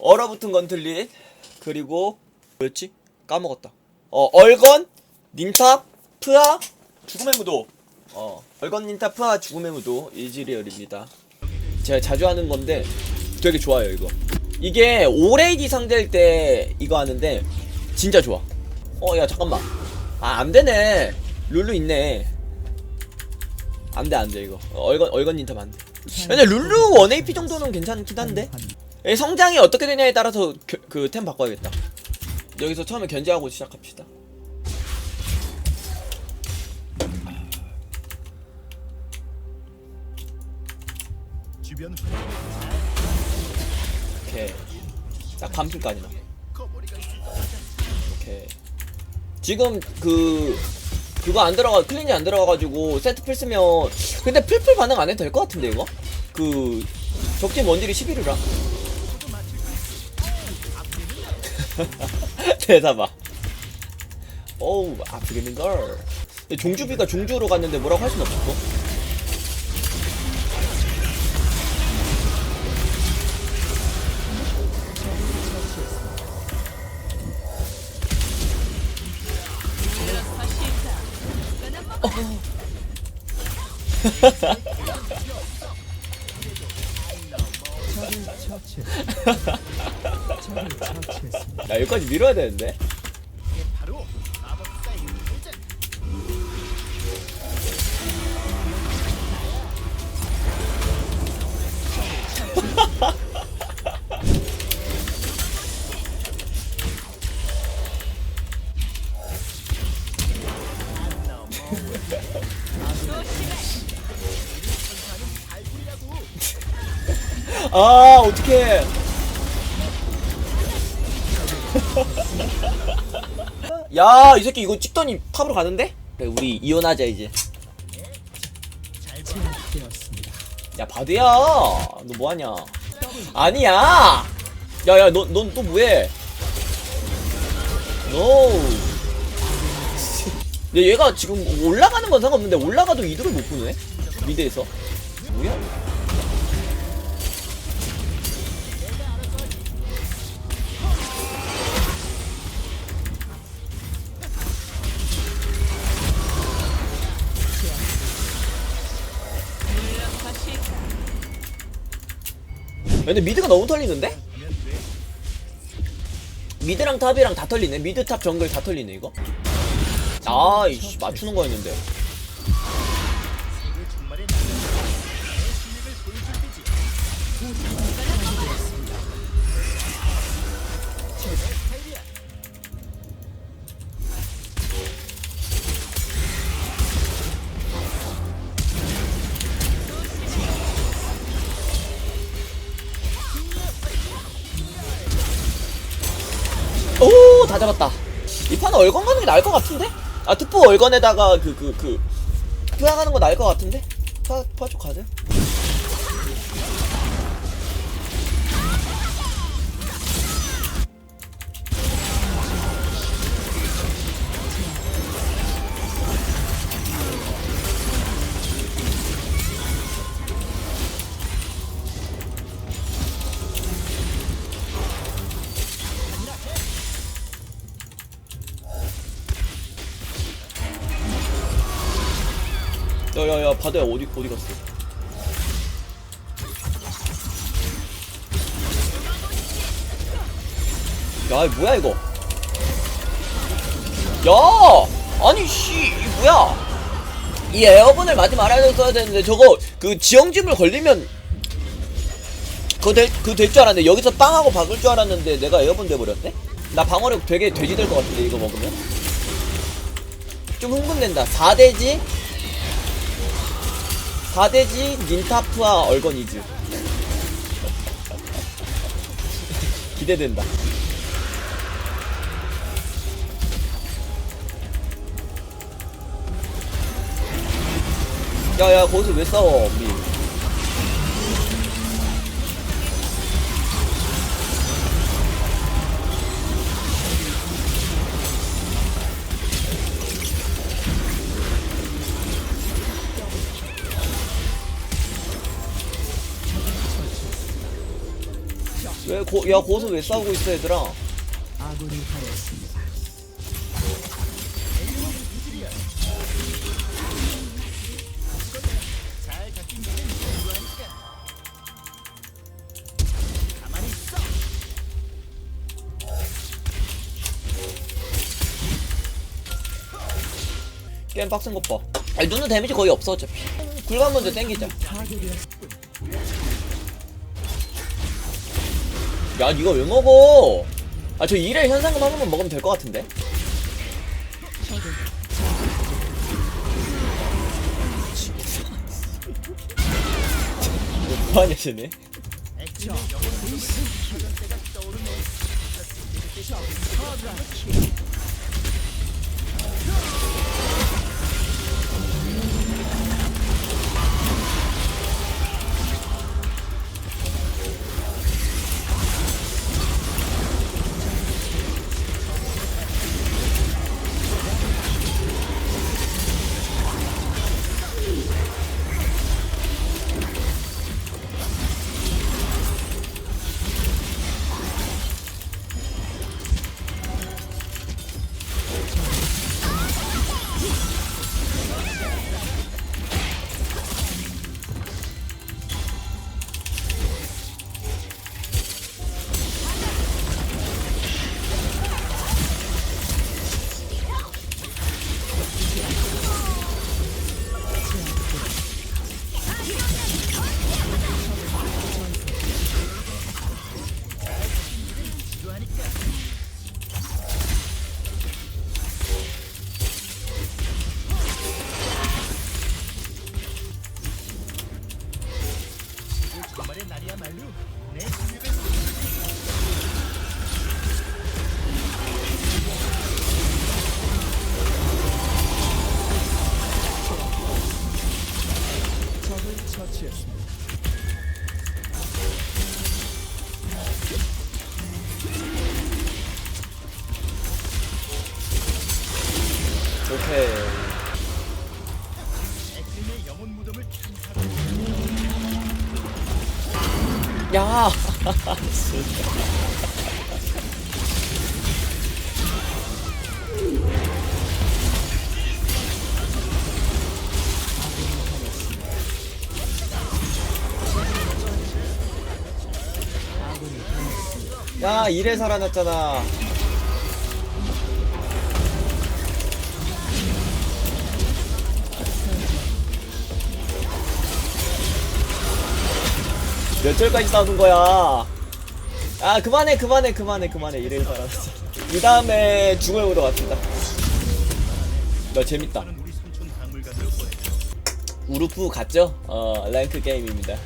얼어붙은 건틀릿 그리고 뭐였지? 까먹었다. 어 얼건 닌탑 프아 죽음의 무도. 어 얼건 닌탑 프아 죽음의 무도 이즈리얼입니다. 제가 자주 하는 건데 되게 좋아요 이거. 이게 오레이디 상대일 때 이거 하는데 진짜 좋아. 어 야 잠깐만. 아 안 되네. 룰루 있네. 안 돼 안 돼 이거 어, 얼건 얼건 닌탑 안 돼. 근데 룰루 1AP 정도는 괜찮긴 한데. 예, 성장이 어떻게 되냐에 따라서 그 템 바꿔야겠다. 여기서 처음에 견제하고 시작합시다. 오케이. 딱 반핀까지나. 오케이. 지금 그 그거 안 들어가 클린이 안 들어가가지고 세트 풀 쓰면 근데 풀풀 반응 안 해도 될 것 같은데 이거? 그 적진 원딜이 11이라. 대답아. 어우 아프겠는 걸. 종주비가 종주로 갔는데 뭐라고 할 순 없었고. 야 여기까지 밀어야 되는데. 아 어떡해 야 이 새끼 이거 찍더니 탑으로 가는데? 그래 우리 이혼하자 이제. 야 바드야. 너 뭐 하냐? 아니야. 야 야 너 넌 또 뭐해? 노 야, 얘가 지금 올라가는 건 상관없는데 올라가도 이도를 못 보네? 미드에서? 뭐야 근데 미드가 너무 털리는데? 미드랑 탑이랑 다 털리네. 미드 탑 정글 다 털리네 이거. 아이씨 맞추는 거였는데. 잡았다. 이 판은 얼건 가는 게 나을 것 같은데? 아, 투포 얼건에다가 그, 그, 그, 투야 가는 거 나을 것 같은데? 투야, 투야 쪽 가자. 야, 야, 야, 바다야, 어디, 어디 갔어? 야, 뭐야, 이거? 야! 아니, 씨, 이 뭐야? 이 에어본을 맞지 말아야 써야 되는데, 저거, 그, 지형짐을 걸리면, 그거 될, 그거 될줄 알았는데, 여기서 빵하고 박을 줄 알았는데, 내가 에어본 돼버렸네? 나 방어력 되게 돼지 될 것 같은데, 이거 먹으면? 좀 흥분된다. 4대지? 4대지 닌타프와 얼건이즈. 기대된다. 야야 거기서 왜 싸워 우 왜 고, 야 고수 왜 싸우고 있어 얘들아? 아군이 하였습니다. 게임 빡센 것봐. 아니 눈은 데미지 거의 없어 어차피. 굴감 먼저 땡기자 야 니가 왜 먹어? 아저 1회 현상금 한 번만 먹으면 될 것 같은데? 뭐하냐 쟤네 야야 이래 살아났잖아 몇 절까지 싸우는 거야? 아 그만해 그만해 그만해 그만해. 이래 살아났어. 이 다음에 중을 보러 갑시다. 너 재밌다. 우루프 갔죠? 어 랭크 게임입니다.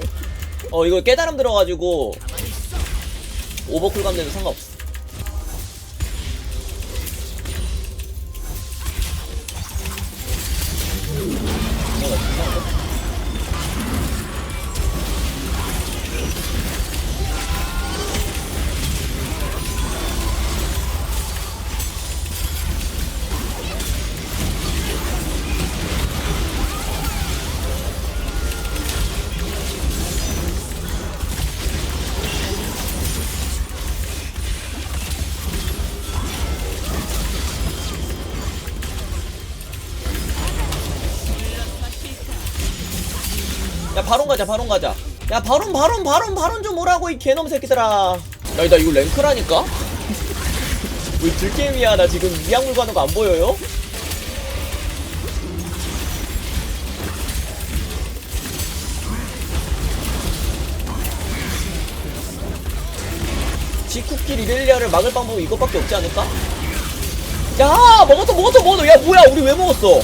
어 이거 깨달음 들어가지고 오버쿨 감돼도 상관없어 어, 바론 가자 바론 가자 야 바론 바론 바론 바론 좀 오라고 이 개놈 새끼들아 야나 이거 랭크라니까? 왜 들게임이야 나 지금 이악물 가는 거 안 보여요? 지쿠끼 리렐리아를 막을 방법은 이것밖에 없지 않을까? 야 먹었어 먹었어 먹었어 야 뭐야 우리 왜 먹었어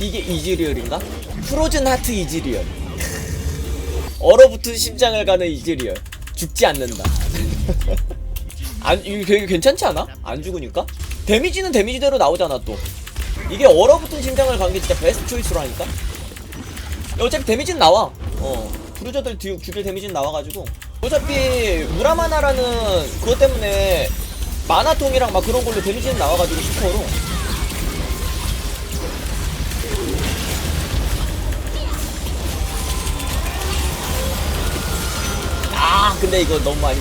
이게 이즈리얼인가? 프로즌 하트 이즈리얼. 얼어붙은 심장을 가는 이즈리얼. 죽지 않는다. 안 이거 되게 괜찮지 않아? 안 죽으니까? 데미지는 데미지대로 나오잖아 또. 이게 얼어붙은 심장을 간 게 진짜 베스트 초이스라니까? 어차피 데미지는 나와. 어. 브루저들 뒤 죽일 데미지는 나와가지고. 어차피 무라마나라는 그것 때문에 마나통이랑 막 그런 걸로 데미지는 나와가지고 스코어로 아 근데 이거 너무 많이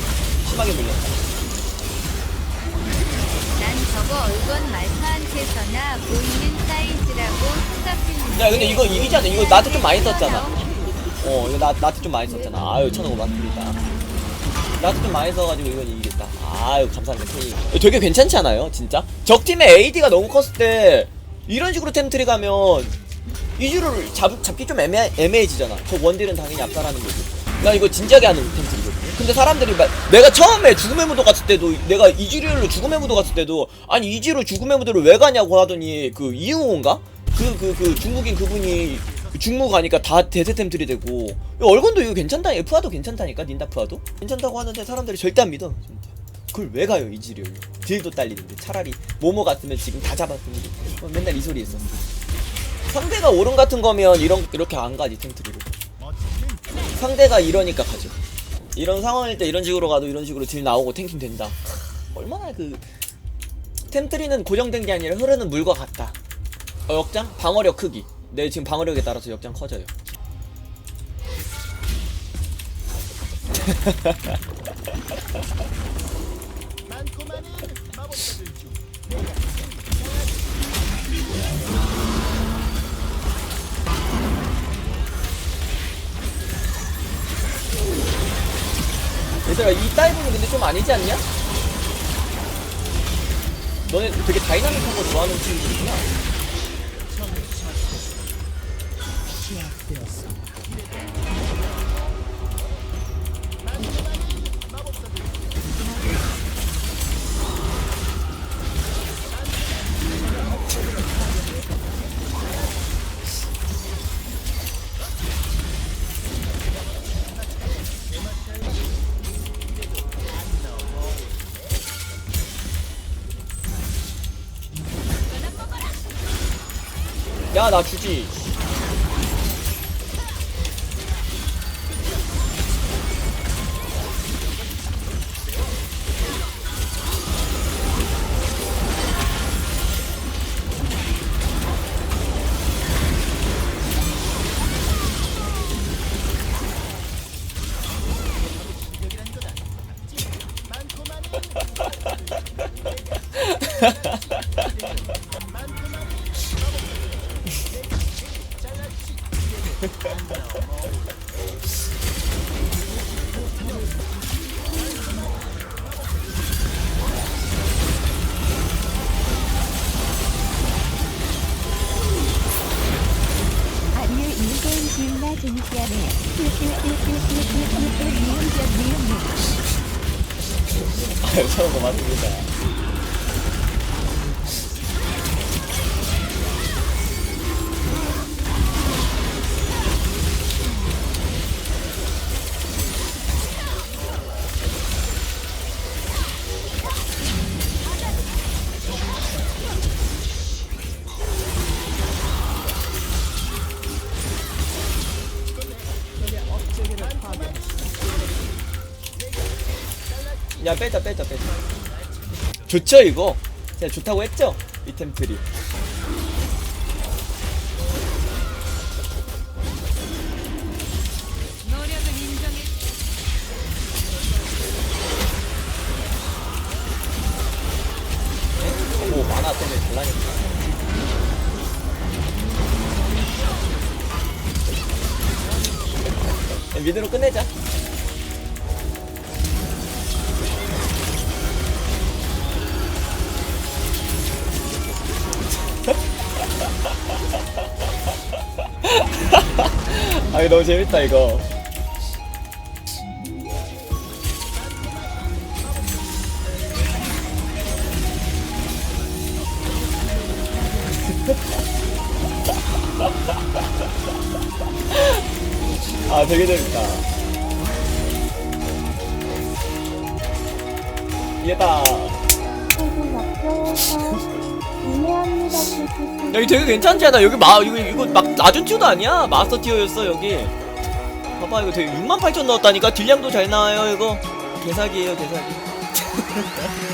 심하게 물렸다. 난 저거 얼건 말파한테서나 보이는 사이즈라고 생각했는데 야 근데 이거 이기잖아? 이거 나한테 좀 많이 썼잖아. 어 이거 나, 나한테 좀 많이 썼잖아. 아유 천오만 불이다. 나한테 좀 많이 써가지고 이건 이기겠다. 아유 감사합니다 K 되게 괜찮지 않아요 진짜? 적팀의 AD가 너무 컸을 때 이런 식으로 템트리 가면 이주를 잡, 잡기 좀 애매, 애매해지잖아. 저 원딜은 당연히 압살하는 거고 나 이거 진지하게 하는 템트리거든. 근데 사람들이 막 내가 처음에 죽음의 무도 갔을 때도 내가 이주리얼로 죽음의 무도 갔을 때도 아니 이지로 죽음의 무도를 왜 가냐고 하더니 그 이응호인가? 그 그 그 중국인 그분이 그 중국 가니까 다 대세 템들이 되고. 야, 얼건도 이거 괜찮다. 푸아도 괜찮다니까 닌다 푸아도? 괜찮다고 하는데 사람들이 절대 안 믿어 그걸 왜 가요 이지리얼 딜도 딸리는데 차라리 모모 같으면 지금 다 어, 맨날 이 소리 했었어. 상대가 오른 같은 거면 이런 이렇게 안 가지 템트리로. 상대가 이러니까 가죠. 이런 상황일 때 이런 식으로 가도 이런 식으로 딜 나오고 탱킹 된다. 얼마나 그 템트리는 고정된 게 아니라 흐르는 물과 같다. 어, 역장? 방어력 크기. 내 지금 방어력에 따라서 역장 커져요 얘들아 이 다이브는 근데 좀 아니지 않냐? 너네 되게 다이나믹한 거 좋아하는 친구들이구나 야 나 주지 아유 저런 거 맞습니다 야 빼자 빼자 빼자. 좋죠 이거? 제가 좋다고 했죠? 이 템플이 아 이거 너무 재밌다 이거. 아 되게 재밌다. 목표 여기 되게 괜찮지 않아? 여기 마 이거 이거 막 낮은 티어도 아니야? 마스터 티어였어 여기. 봐봐 이거 되게 68,000 넣었다니까 딜량도 잘 나와요 이거. 개사기예요 개사기.